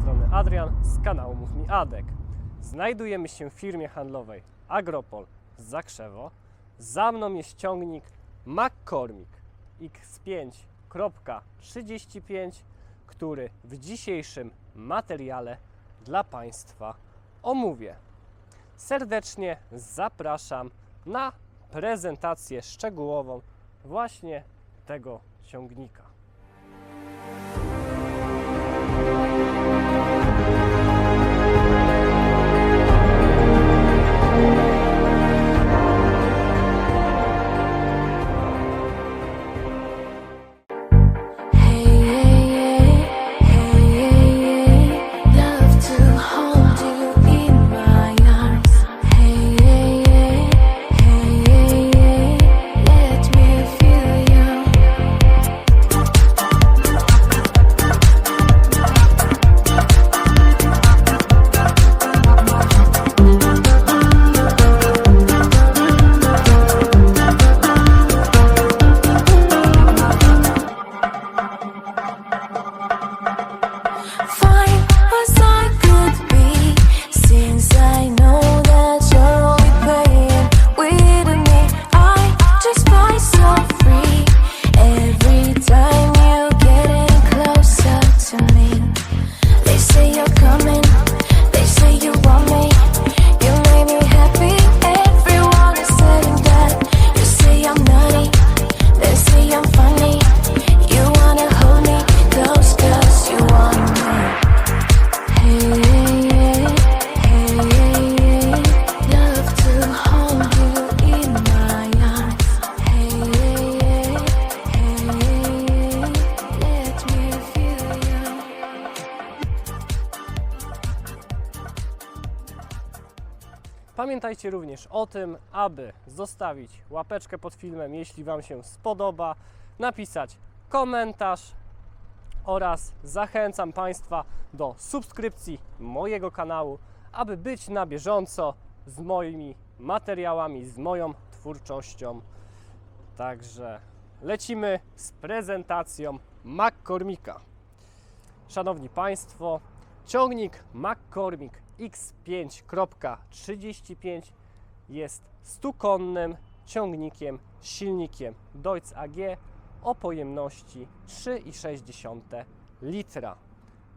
strony Adrian z kanału Mów Mi Adek. Znajdujemy się w firmie handlowej Agropol z Zakrzewo. Za mną jest ciągnik McCormick X5.35, który w dzisiejszym materiale dla Państwa omówię. Serdecznie zapraszam na prezentację szczegółową właśnie tego ciągnika. Coming, Pamiętajcie również o tym, aby zostawić łapeczkę pod filmem, jeśli Wam się spodoba, napisać komentarz oraz zachęcam Państwa do subskrypcji mojego kanału, aby być na bieżąco z moimi materiałami, z moją twórczością. Także lecimy z prezentacją McCormicka. Szanowni Państwo, ciągnik McCormick X5.35 jest 100-konnym ciągnikiem silnikiem Deutz AG o pojemności 3,6 litra.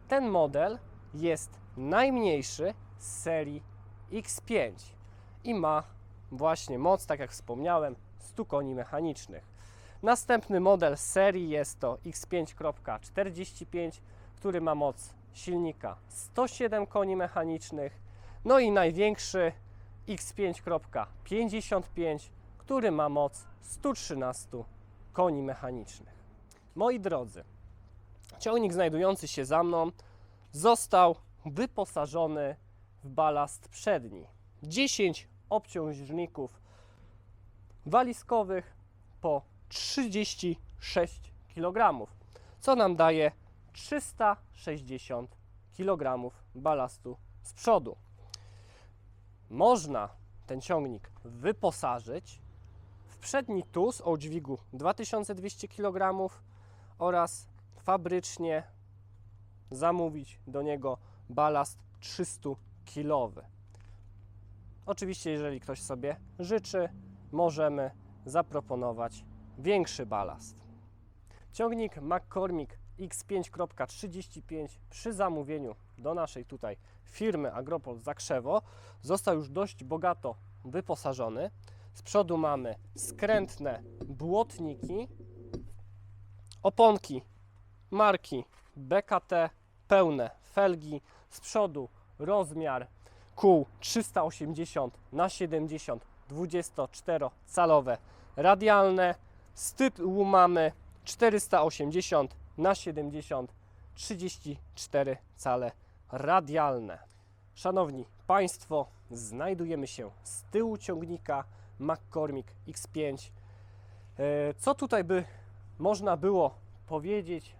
Ten model jest najmniejszy z serii X5 i ma właśnie moc, tak jak wspomniałem, 100 koni mechanicznych. Następny model serii jest to X5.45, który ma moc silnika 107 koni mechanicznych. No i największy X5.55, który ma moc 113 koni mechanicznych. Moi drodzy, ciągnik znajdujący się za mną został wyposażony w balast przedni. 10 obciążników walizkowych po 36 kg, co nam daje 360 kg balastu z przodu. Można ten ciągnik wyposażyć w przedni tus o dźwigu 2200 kg oraz fabrycznie zamówić do niego balast 300 kg. Oczywiście, jeżeli ktoś sobie życzy, możemy zaproponować większy balast. Ciągnik McCormick X5.35 przy zamówieniu do naszej tutaj firmy Agropol Zakrzewo. Został już dość bogato wyposażony. Z przodu mamy skrętne błotniki, oponki marki BKT, pełne felgi, z przodu rozmiar kół 380 na 70 24-calowe radialne, z tyłu mamy 480 na 70 34 cale radialne. Szanowni Państwo, znajdujemy się z tyłu ciągnika McCormick X5. E, Co tutaj by można było powiedzieć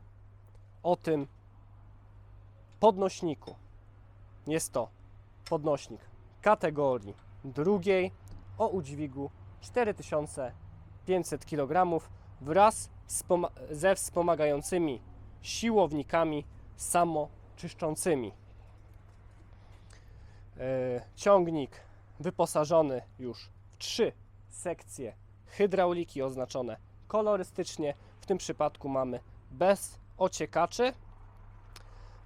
o tym podnośniku? Jest to podnośnik kategorii drugiej o udźwigu 4500 kg wraz ze wspomagającymi siłownikami czyszczącymi. E, Ciągnik wyposażony już w trzy sekcje hydrauliki oznaczone kolorystycznie. W tym przypadku mamy bez ociekaczy.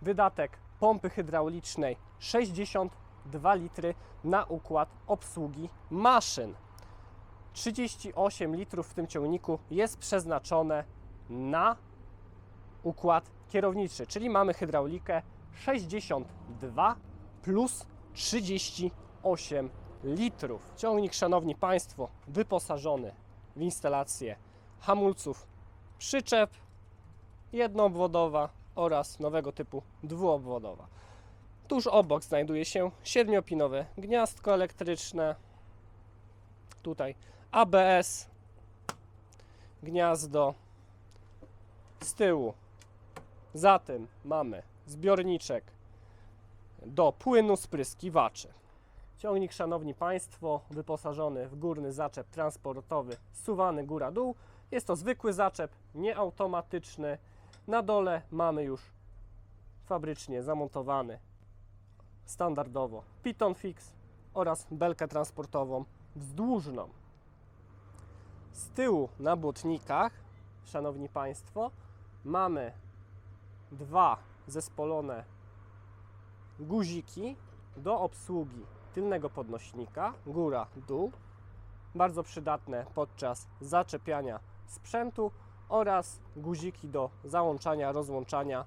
Wydatek pompy hydraulicznej 62 litry na układ obsługi maszyn. 38 litrów w tym ciągniku jest przeznaczone na układ kierowniczy, czyli mamy hydraulikę 62 plus 38 litrów. Ciągnik, szanowni Państwo, wyposażony w instalację hamulców przyczep jednoobwodowa oraz nowego typu dwuobwodowa. Tuż obok znajduje się siedmiopinowe gniazdko elektryczne. Tutaj ABS, gniazdo. Z tyłu za tym mamy zbiorniczek do płynu spryskiwaczy. Ciągnik, szanowni Państwo, wyposażony w górny zaczep transportowy suwany góra-dół. Jest to zwykły zaczep, nieautomatyczny. Na dole mamy już fabrycznie zamontowany standardowo Piton Fix oraz belkę transportową wzdłużną. Z tyłu na błotnikach, szanowni Państwo, mamy dwa zespolone guziki do obsługi tylnego podnośnika, góra, dół, bardzo przydatne podczas zaczepiania sprzętu oraz guziki do załączania, rozłączania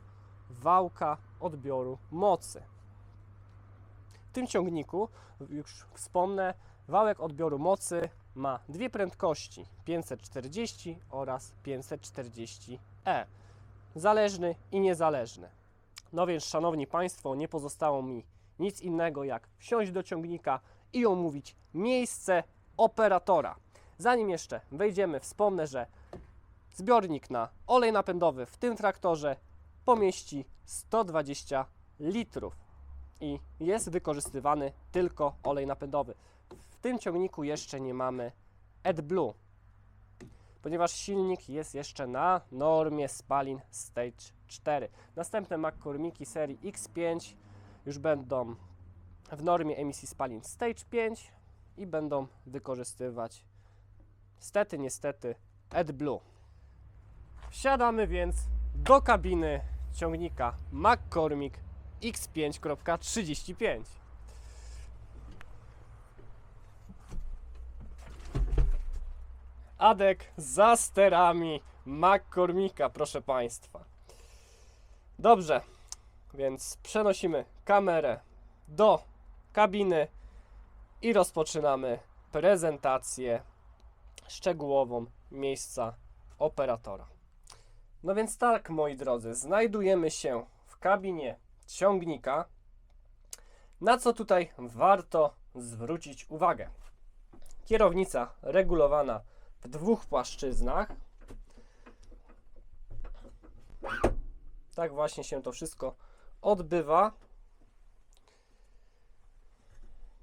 wałka odbioru mocy. W tym ciągniku, już wspomnę, wałek odbioru mocy ma dwie prędkości 540 oraz 540e zależny i niezależny. No więc, szanowni Państwo, nie pozostało mi nic innego jak wsiąść do ciągnika i omówić miejsce operatora. Zanim jeszcze wejdziemy, wspomnę, że zbiornik na olej napędowy w tym traktorze pomieści 120 litrów i jest wykorzystywany tylko olej napędowy. Tym ciągniku jeszcze nie mamy AdBlue, ponieważ silnik jest jeszcze na normie spalin Stage 4. Następne McCormicki serii X5 już będą w normie emisji spalin Stage 5 i będą wykorzystywać stety, niestety AdBlue. Wsiadamy więc do kabiny ciągnika McCormick X5.35. Adek za sterami McCormicka, proszę Państwa. Dobrze, więc przenosimy kamerę do kabiny i rozpoczynamy prezentację szczegółową miejsca operatora. No więc tak, moi drodzy, znajdujemy się w kabinie ciągnika. Na co tutaj warto zwrócić uwagę? Kierownica regulowana w dwóch płaszczyznach. Tak właśnie się to wszystko odbywa.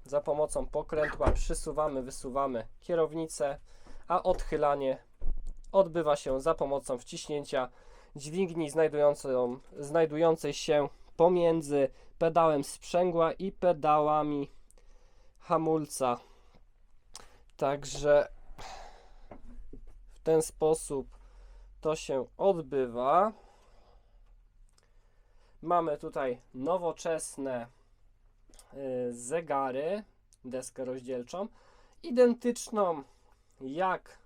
Za pomocą pokrętła przysuwamy, wysuwamy kierownicę, a odchylanie odbywa się za pomocą wciśnięcia dźwigni znajdującej się pomiędzy pedałem sprzęgła i pedałami hamulca. Także ten sposób to się odbywa. Mamy tutaj nowoczesne y, zegary, deskę rozdzielczą, identyczną jak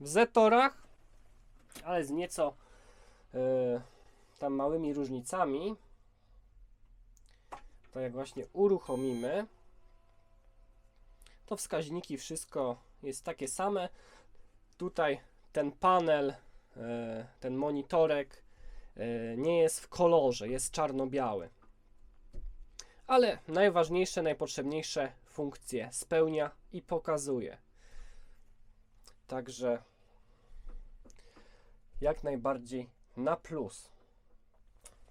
w Zetorach, ale z nieco y, tam małymi różnicami. To jak właśnie uruchomimy, to wskaźniki, wszystko jest takie same. Tutaj ten panel, e, ten monitorek e, nie jest w kolorze, jest czarno-biały. Ale najważniejsze, najpotrzebniejsze funkcje spełnia i pokazuje. Także jak najbardziej na plus.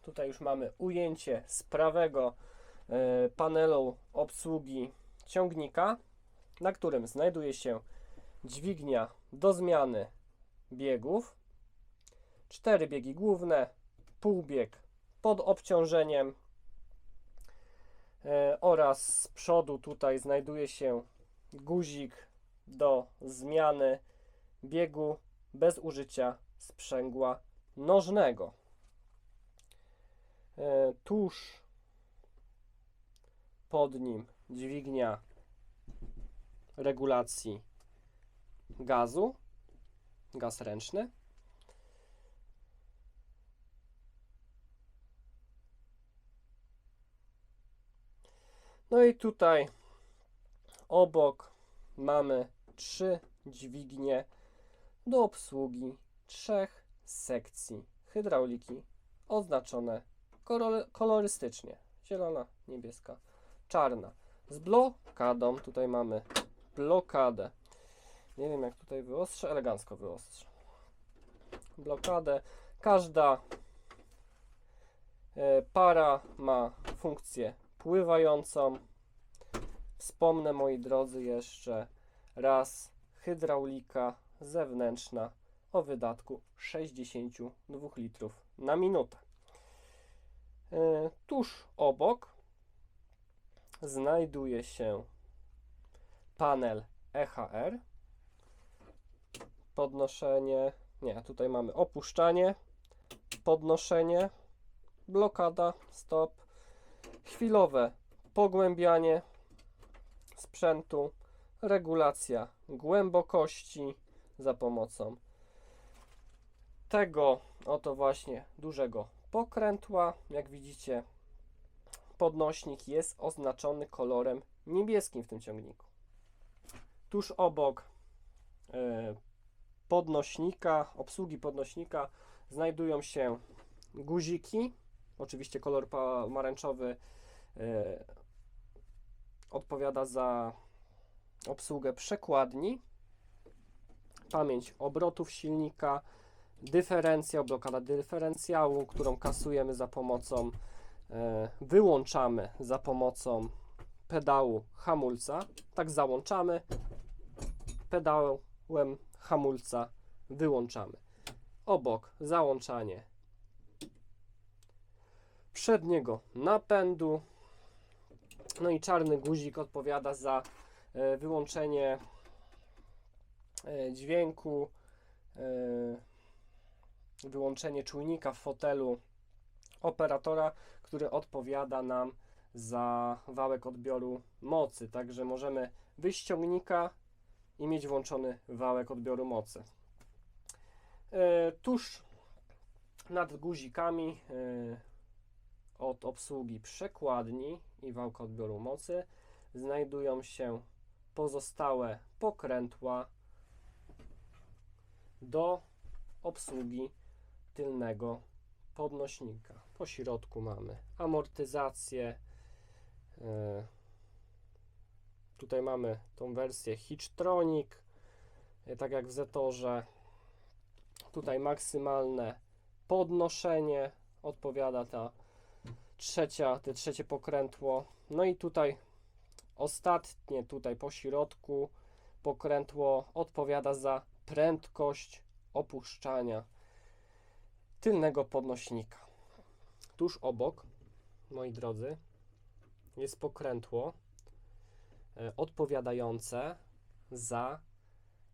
Tutaj już mamy ujęcie z prawego e, panelu obsługi ciągnika, na którym znajduje się dźwignia do zmiany biegów, cztery biegi główne, półbieg pod obciążeniem e, oraz z przodu tutaj znajduje się guzik do zmiany biegu bez użycia sprzęgła nożnego. E, Tuż pod nim dźwignia regulacji gazu, gaz ręczny. No i tutaj obok mamy trzy dźwignie do obsługi trzech sekcji hydrauliki oznaczone kolor- kolorystycznie. Zielona, niebieska, czarna. Z blokadą, tutaj mamy blokadę. Nie wiem jak tutaj wyostrzę, elegancko wyostrzę. Blokadę. Każda e, para ma funkcję pływającą. Wspomnę moi drodzy jeszcze raz hydraulika zewnętrzna o wydatku 62 litrów na minutę. E, Tuż obok znajduje się panel EHR. Podnoszenie, nie, tutaj mamy opuszczanie, podnoszenie, blokada, stop, chwilowe pogłębianie sprzętu, regulacja głębokości za pomocą tego oto właśnie dużego pokrętła. Jak widzicie, podnośnik jest oznaczony kolorem niebieskim w tym ciągniku. Tuż obok e, podnośnika, obsługi podnośnika znajdują się guziki. Oczywiście kolor pomarańczowy e, odpowiada za obsługę przekładni. Pamięć obrotów silnika, dyferencjał, blokada dyferencjału, którą kasujemy za pomocą, e, wyłączamy za pomocą pedału hamulca. Tak załączamy, pedałem hamulca wyłączamy. Obok załączanie przedniego napędu. No i czarny guzik odpowiada za e, wyłączenie e, dźwięku, e, wyłączenie czujnika w fotelu operatora, który odpowiada nam za wałek odbioru mocy. Także możemy wyjść ciągnika i mieć włączony wałek odbioru mocy. E, Tuż nad guzikami e, od obsługi przekładni i wałka odbioru mocy znajdują się pozostałe pokrętła do obsługi tylnego podnośnika. Po środku mamy amortyzację. Tutaj mamy tą wersję Hitchtronic, e, tak jak w Zetorze. Tutaj maksymalne podnoszenie odpowiada ta trzecia, te trzecie pokrętło. No i tutaj ostatnie, tutaj po środku pokrętło odpowiada za prędkość opuszczania tylnego podnośnika. Tuż obok, moi drodzy, jest pokrętło odpowiadające za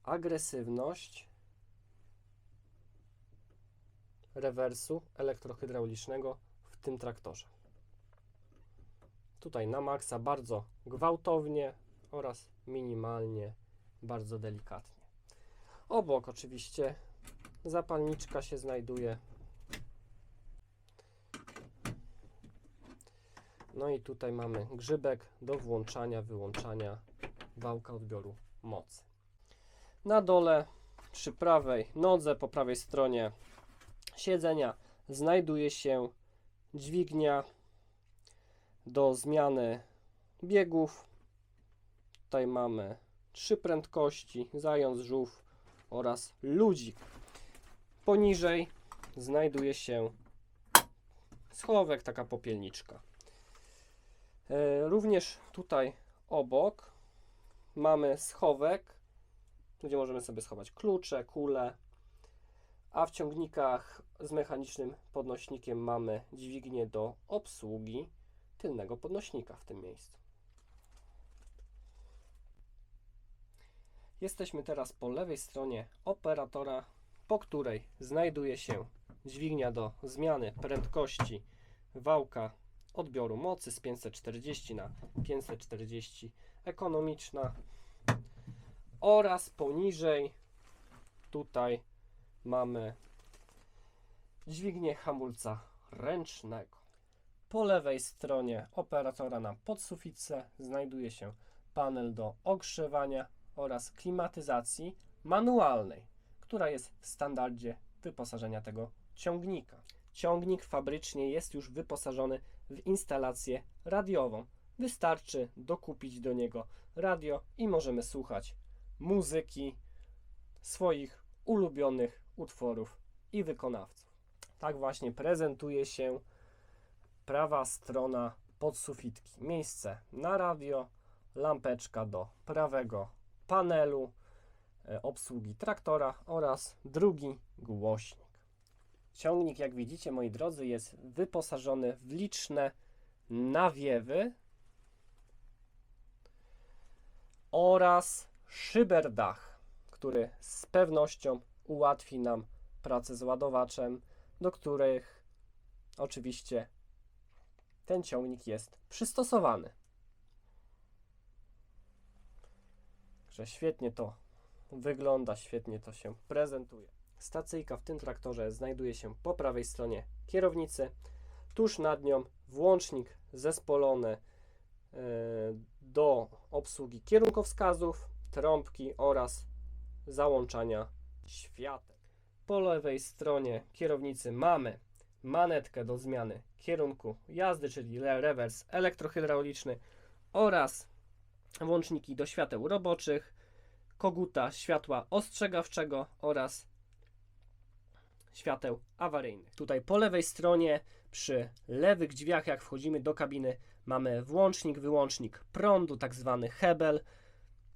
agresywność rewersu elektrohydraulicznego w tym traktorze. Tutaj na maksa bardzo gwałtownie oraz minimalnie bardzo delikatnie. Obok oczywiście zapalniczka się znajduje. No i tutaj mamy grzybek do włączania, wyłączania wałka odbioru mocy. Na dole przy prawej nodze, po prawej stronie siedzenia znajduje się dźwignia do zmiany biegów. Tutaj mamy trzy prędkości, zając, żółw oraz ludzik. Poniżej znajduje się schowek, taka popielniczka. E, Również tutaj obok mamy schowek, gdzie możemy sobie schować klucze, kule, a w ciągnikach z mechanicznym podnośnikiem mamy dźwignię do obsługi tylnego podnośnika w tym miejscu. Jesteśmy teraz po lewej stronie operatora, po której znajduje się dźwignia do zmiany prędkości wałka odbioru mocy z 540 na 540 ekonomiczna oraz poniżej tutaj mamy dźwignię hamulca ręcznego. Po lewej stronie operatora na podsufitce znajduje się panel do ogrzewania oraz klimatyzacji manualnej, która jest w standardzie wyposażenia tego ciągnika. Ciągnik fabrycznie jest już wyposażony w instalację radiową. Wystarczy dokupić do niego radio i możemy słuchać muzyki swoich ulubionych utworów i wykonawców. Tak właśnie prezentuje się prawa strona podsufitki. Miejsce na radio, lampeczka do prawego panelu, e, obsługi traktora oraz drugi głośnik. Ciągnik, jak widzicie, moi drodzy, jest wyposażony w liczne nawiewy oraz szyberdach, który z pewnością ułatwi nam pracę z ładowaczem, do których oczywiście ten ciągnik jest przystosowany. Że świetnie to wygląda, świetnie to się prezentuje. Stacyjka w tym traktorze znajduje się po prawej stronie kierownicy. Tuż nad nią włącznik zespolony e, do obsługi kierunkowskazów, trąbki oraz załączania świateł. Po lewej stronie kierownicy mamy manetkę do zmiany kierunku jazdy, czyli rewers elektrohydrauliczny oraz włączniki do świateł roboczych, koguta światła ostrzegawczego oraz świateł awaryjnych. Tutaj po lewej stronie przy lewych drzwiach, jak wchodzimy do kabiny, mamy włącznik, wyłącznik prądu, tak zwany hebel.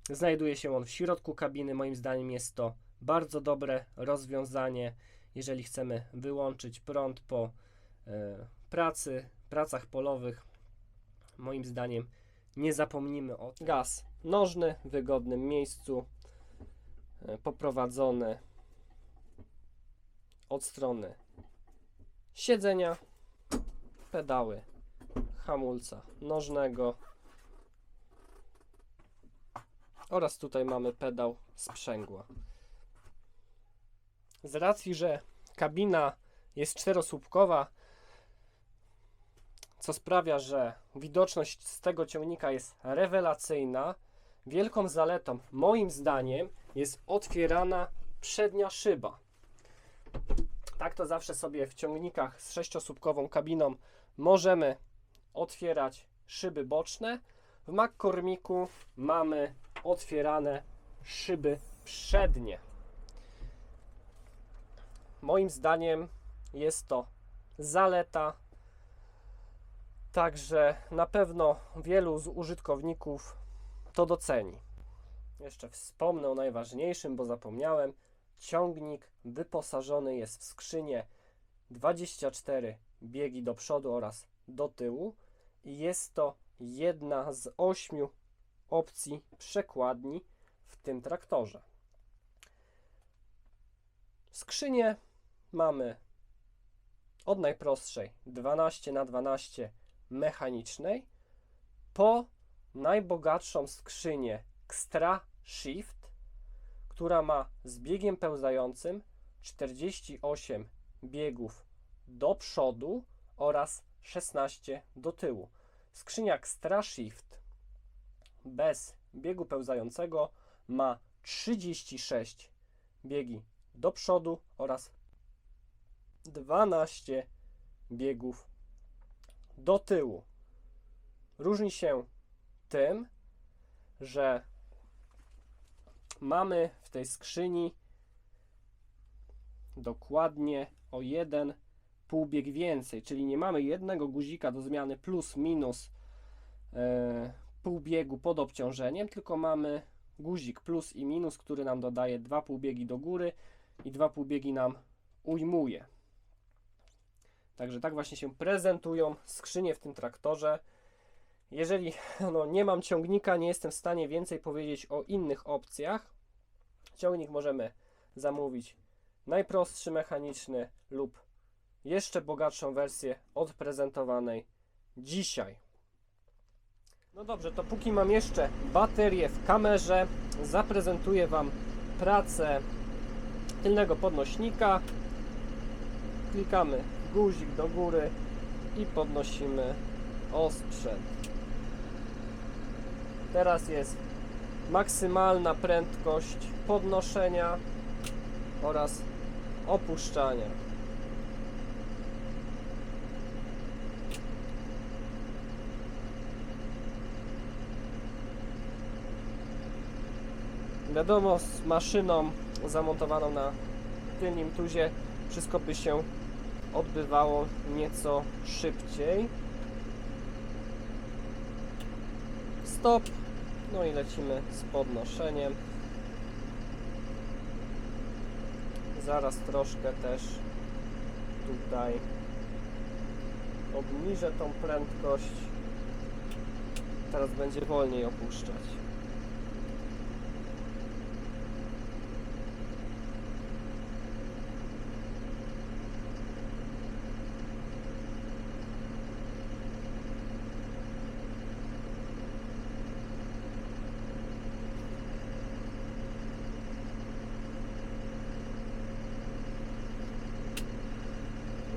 Znajduje się on w środku kabiny. Moim zdaniem jest to bardzo dobre rozwiązanie, jeżeli chcemy wyłączyć prąd po e, pracy, pracach polowych. Moim zdaniem nie zapomnimy o tym. Gaz nożny w wygodnym miejscu, e, poprowadzony od strony siedzenia, pedały hamulca nożnego oraz tutaj mamy pedał sprzęgła. Z racji, że kabina jest czterosłupkowa, co sprawia, że widoczność z tego ciągnika jest rewelacyjna, wielką zaletą moim zdaniem jest otwierana przednia szyba. Tak to zawsze sobie w ciągnikach z sześciosłupkową kabiną możemy otwierać szyby boczne. W McCormicku mamy otwierane szyby przednie. Moim zdaniem jest to zaleta. Także na pewno wielu z użytkowników to doceni. Jeszcze wspomnę o najważniejszym, bo zapomniałem. Ciągnik wyposażony jest w skrzynię 24 biegi do przodu oraz do tyłu i jest to jedna z ośmiu opcji przekładni w tym traktorze. Skrzynię mamy od najprostszej 12 na 12 mechanicznej po najbogatszą skrzynię Xtra Shift, która ma z biegiem pełzającym 48 biegów do przodu oraz 16 do tyłu. Skrzynia Xtra Shift bez biegu pełzającego ma 36 biegi do przodu oraz 12 biegów do tyłu. Różni się tym, że mamy w tej skrzyni dokładnie o jeden półbieg więcej, czyli nie mamy jednego guzika do zmiany plus minus e, pół biegu pod obciążeniem, tylko mamy guzik plus i minus, który nam dodaje dwa półbiegi do góry i dwa półbiegi nam ujmuje. Także tak właśnie się prezentują skrzynie w tym traktorze. Jeżeli no, nie mam ciągnika, nie jestem w stanie więcej powiedzieć o innych opcjach. Ciągnik możemy zamówić najprostszy mechaniczny lub jeszcze bogatszą wersję od prezentowanej dzisiaj. No dobrze, to póki mam jeszcze baterię w kamerze, zaprezentuję Wam pracę tylnego podnośnika. Klikamy guzik do góry i podnosimy osprzęt. Teraz jest maksymalna prędkość podnoszenia oraz opuszczania. Wiadomo, z maszyną zamontowaną na tylnym tuzie wszystko by się odbywało nieco szybciej. Stop. No i lecimy z podnoszeniem. Zaraz troszkę też tutaj obniżę tą prędkość. Teraz będzie wolniej opuszczać.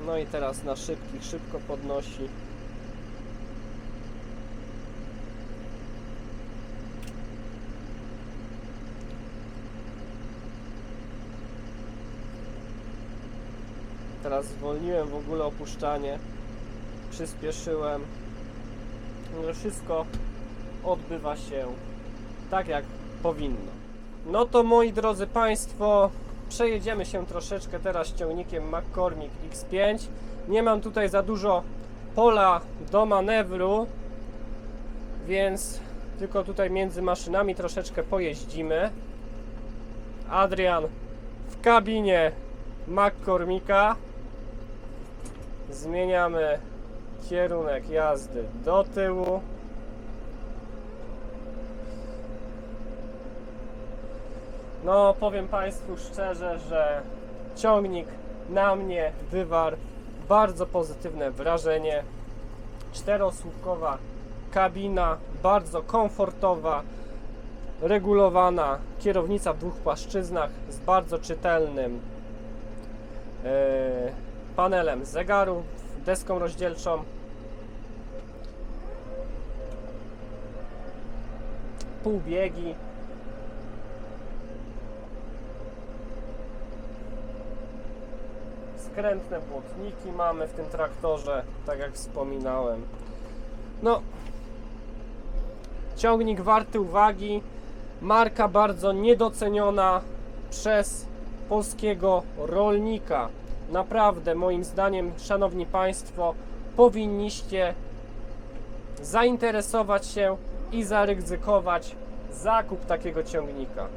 No i teraz na szybkich szybko podnosi. Teraz zwolniłem w ogóle opuszczanie. Przyspieszyłem. Wszystko odbywa się tak jak powinno. No to moi drodzy Państwo, przejedziemy się troszeczkę teraz ciągnikiem McCormick X5. Nie mam tutaj za dużo pola do manewru, więc tylko tutaj między maszynami troszeczkę pojeździmy. Adrian w kabinie McCormicka. Zmieniamy kierunek jazdy do tyłu. No, powiem Państwu szczerze, że ciągnik na mnie wywarł bardzo pozytywne wrażenie. Czterosłupkowa kabina, bardzo komfortowa, regulowana kierownica w dwóch płaszczyznach z bardzo czytelnym e, panelem zegaru, deską rozdzielczą. Półbiegi, skrętne błotniki mamy w tym traktorze, tak jak wspominałem. No, ciągnik warty uwagi, marka bardzo niedoceniona przez polskiego rolnika. Naprawdę, moim zdaniem, szanowni Państwo, powinniście zainteresować się i zaryzykować zakup takiego ciągnika.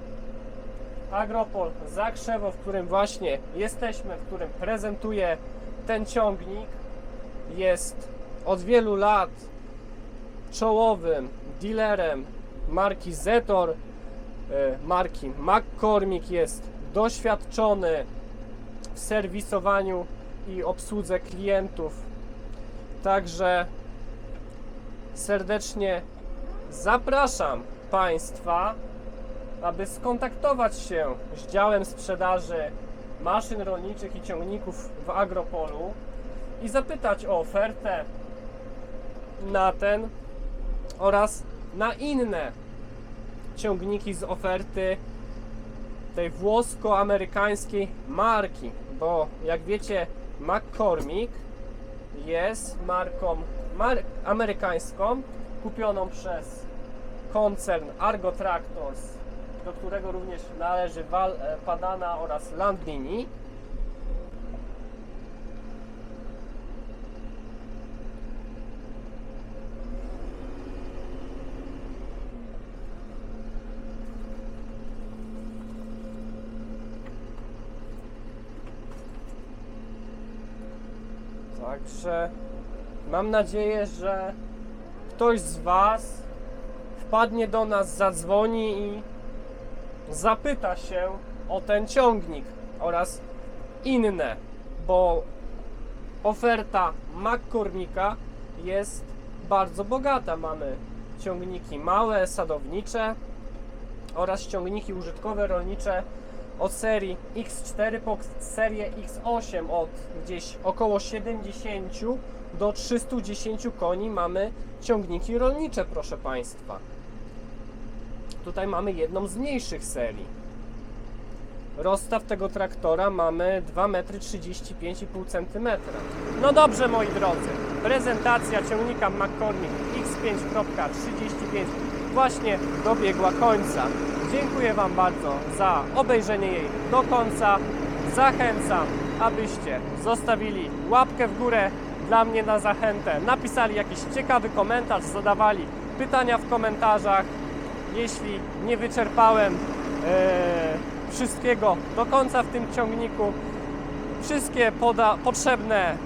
Agropol Zakrzewo, w którym właśnie jesteśmy, w którym prezentuję ten ciągnik, jest od wielu lat czołowym dealerem marki Zetor, e, marki McCormick, jest doświadczony w serwisowaniu i obsłudze klientów. Także serdecznie zapraszam Państwa aby skontaktować się z działem sprzedaży maszyn rolniczych i ciągników w Agropolu i zapytać o ofertę na ten oraz na inne ciągniki z oferty tej włosko-amerykańskiej marki, bo jak wiecie McCormick jest marką mar amerykańską kupioną przez koncern Argo Tractors do którego również należy Val e, Padana oraz Landini. Także mam nadzieję, że ktoś z Was wpadnie do nas, zadzwoni i zapyta się o ten ciągnik oraz inne, bo oferta McCormicka jest bardzo bogata. Mamy ciągniki małe, sadownicze oraz ciągniki użytkowe, rolnicze od serii X4 po serię X8 od gdzieś około 70 do 310 koni mamy ciągniki rolnicze, proszę Państwa. Tutaj mamy jedną z mniejszych serii. Rozstaw tego traktora mamy 2,35,5 cm. No dobrze moi drodzy, prezentacja ciągnika McCormick X5.35 właśnie dobiegła końca. Dziękuję Wam bardzo za obejrzenie jej do końca. Zachęcam, abyście zostawili łapkę w górę dla mnie na zachętę, napisali jakiś ciekawy komentarz, zadawali pytania w komentarzach. Jeśli nie wyczerpałem e, wszystkiego do końca w tym ciągniku, wszystkie poda- potrzebne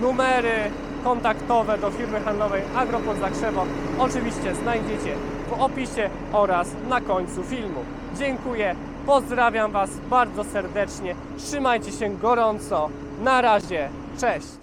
numery kontaktowe do firmy handlowej Agropol Zakrzewo oczywiście znajdziecie w opisie oraz na końcu filmu. Dziękuję, pozdrawiam Was bardzo serdecznie, trzymajcie się gorąco, na razie, cześć!